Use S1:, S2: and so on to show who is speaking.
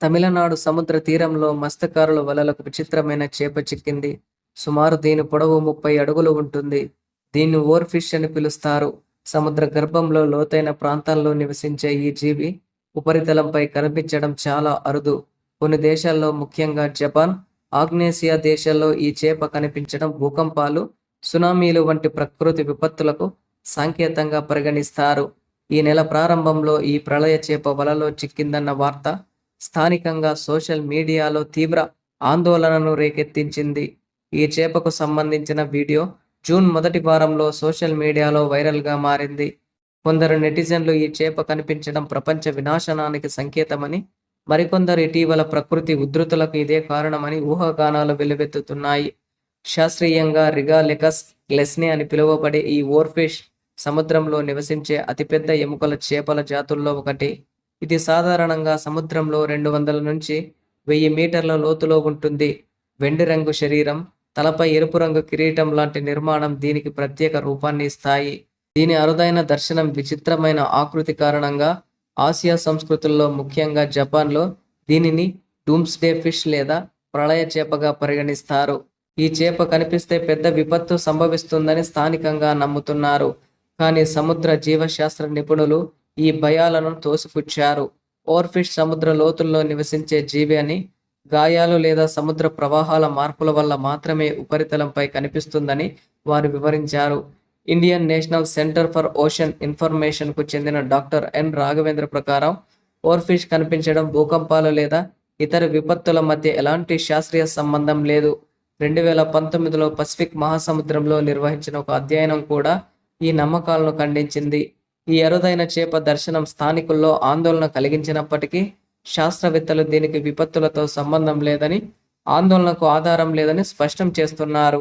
S1: తమిళనాడు సముద్ర తీరంలో మత్స్యకారుల వలలకు విచిత్రమైన చేప చిక్కింది. సుమారు దీని పొడవు ముప్పై అడుగులు ఉంటుంది. దీన్ని ఓర్ ఫిష్ అని పిలుస్తారు. సముద్ర గర్భంలో లోతైన ప్రాంతాల్లో నివసించే ఈ జీవి ఉపరితలంపై కనిపించడం చాలా అరుదు. కొన్ని దేశాల్లో ముఖ్యంగా జపాన్ ఆగ్నేసియా దేశాల్లో ఈ చేప కనిపించడం భూకంపాలు సునామీలు వంటి ప్రకృతి విపత్తులకు సంకేతంగా పరిగణిస్తారు. ఈ నెల ప్రారంభంలో ఈ ప్రళయ చేప వలలో చిక్కిందన్న వార్త స్థానికంగా సోషల్ మీడియాలో తీవ్ర ఆందోళనను రేకెత్తించింది. ఈ చేపకు సంబంధించిన వీడియో జూన్ మొదటి వారంలో సోషల్ మీడియాలో వైరల్గా మారింది. కొందరు నెటిజన్లు ఈ చేప కనిపించడం ప్రపంచ వినాశనానికి సంకేతమని మరికొందరు ఇటీవల ప్రకృతి ఉధృతులకు ఇదే కారణమని ఊహాగానాలు వెలువెత్తుతున్నాయి. శాస్త్రీయంగా రిగాలెకస్ గ్లెస్నే అని పిలువబడే ఈ ఓర్ఫిష్ సముద్రంలో నివసించే అతిపెద్ద ఎముకల చేపల జాతుల్లో ఒకటి. ఇది సాధారణంగా సముద్రంలో రెండు వందల నుంచి వెయ్యి మీటర్ల లోతులో ఉంటుంది. వెండి రంగు శరీరం తలపై ఎరుపు రంగు కిరీటం లాంటి నిర్మాణం దీనికి ప్రత్యేక రూపాన్ని ఇస్తాయి. దీని అరుదైన దర్శనం విచిత్రమైన ఆకృతి కారణంగా ఆసియా సంస్కృతుల్లో ముఖ్యంగా జపాన్లో దీనిని డూమ్స్డే ఫిష్ లేదా ప్రళయ చేపగా పరిగణిస్తారు. ఈ చేప కనిపిస్తే పెద్ద విపత్తు సంభవిస్తుందని స్థానికంగా నమ్ముతున్నారు. కానీ సముద్ర జీవశాస్త్ర నిపుణులు ఈ భయాలను తోసిపుచ్చారు. ఓర్ఫిష్ సముద్ర లోతుల్లో నివసించే జీవి అని గాయాలు లేదా సముద్ర ప్రవాహాల మార్పుల వల్ల మాత్రమే ఉపరితలంపై కనిపిస్తుందని వారు వివరించారు. Indian National Centre for Ocean ఇన్ఫర్మేషన్కు చెందిన డాక్టర్ ఎన్ రాఘవేంద్ర ప్రకారం ఓర్ఫిష్ కనిపించడం భూకంపాలు లేదా ఇతర విపత్తుల మధ్య ఎలాంటి శాస్త్రీయ సంబంధం లేదు. రెండు వేల పంతొమ్మిదిలో పసిఫిక్ మహాసముద్రంలో నిర్వహించిన ఒక అధ్యయనం కూడా ఈ నమ్మకాలను ఖండించింది. ఈ అరుదైన చేప దర్శనం స్థానికుల్లో ఆందోళన కలిగించినప్పటికీ శాస్త్రవేత్తలు దీనికి విపత్తులతో సంబంధం లేదని ఆందోళనకు ఆధారం లేదని స్పష్టం చేస్తున్నారు.